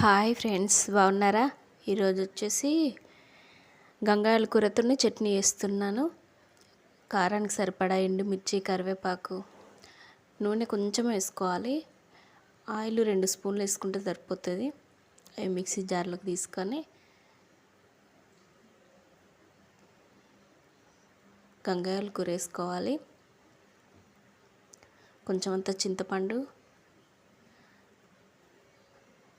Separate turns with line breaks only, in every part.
Hi friends బాగున్నారా? ఈరోజు వచ్చేసి గంగాయల కూరతోనే చట్నీ వేస్తున్నాను కారానికి సరిపడా ఎండుమిర్చి కరివేపాకు నూనె కొంచెం వేసుకోవాలి. ఆయిల్ రెండు స్పూన్లు వేసుకుంటే సరిపోతుంది. అవి మిక్సీ జార్లోకి తీసుకొని గంగాయల కూర వేసుకోవాలి. కొంచెం అంత చింతపండు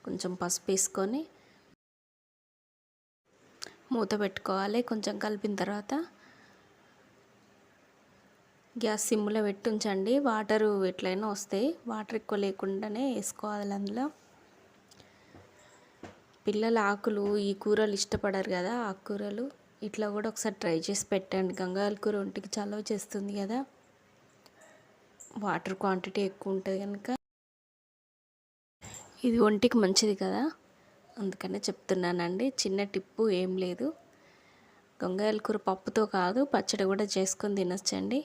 కొంచెం పసుపు వేసుకొని మూత పెట్టుకోవాలి. కొంచెం కలిపిన తర్వాత గ్యాస్ సిమ్లో పెట్టి ఉంచండి. వాటరు ఎట్లయినా వస్తాయి వాటర్ ఎక్కువ లేకుండానే వేసుకోవాలి అందులో. పిల్లల ఆకులు ఈ కూరలు ఇష్టపడరు కదా ఆకుకూరలు ఇట్లా కూడా ఒకసారి ట్రై చేసి పెట్టండి. గంగాల కూర ఒంటికి చలవ చేస్తుంది కదా. వాటర్ క్వాంటిటీ ఎక్కువ ఉంటుంది కనుక. ఇది ఒంటికి మంచిది కదా? అందుకనే చెప్తున్నానండి. చిన్న టిప్పు ఏం లేదు. గొంగాయల కూర పప్పుతో కాదు పచ్చడి కూడా చేసుకొని తినొచ్చండి.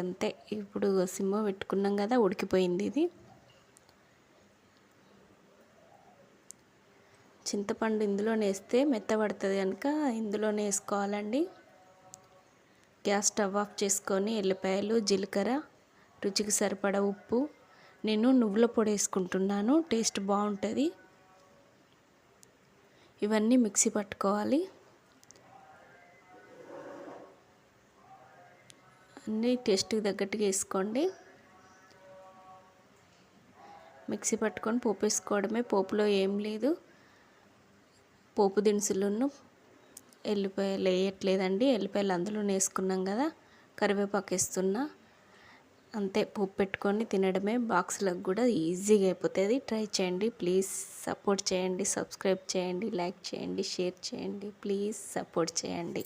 అంతే. ఇప్పుడు సిమ్మ పెట్టుకున్నాం కదా ఉడికిపోయింది ఇది. చింతపండు ఇందులోనే వేస్తే మెత్తబడుతుంది కనుక ఇందులోనే వేసుకోవాలండి గ్యాస్ స్టవ్ ఆఫ్ చేసుకొని ఎల్లిపాయలు జీలకర్ర రుచికి సరిపడా ఉప్పు నేను నువ్వుల పొడి వేసుకుంటున్నాను టేస్ట్ బాగుంటుంది. ఇవన్నీ మిక్సీ పట్టుకోవాలి. అన్నీ టేస్ట్కి తగ్గట్టుగా వేసుకోండి. మిక్సీ పట్టుకొని పోపు వేసుకోవడమే పోపులో ఏం లేదు. పోపు దినుసులను ఎల్లిపాయలు వేయట్లేదండి ఎల్లిపాయలు అందులో వేసుకున్నాం కదా కరివేపాకు వేస్తున్నా. అంతే పోపు పెట్టుకొని తినడమే బాక్స్లకు కూడా ఈజీగా అయిపోతుంది ట్రై చేయండి ప్లీజ్ సపోర్ట్ చేయండి సబ్స్క్రైబ్ చేయండి లైక్ చేయండి షేర్ చేయండి ప్లీజ్ సపోర్ట్ చేయండి.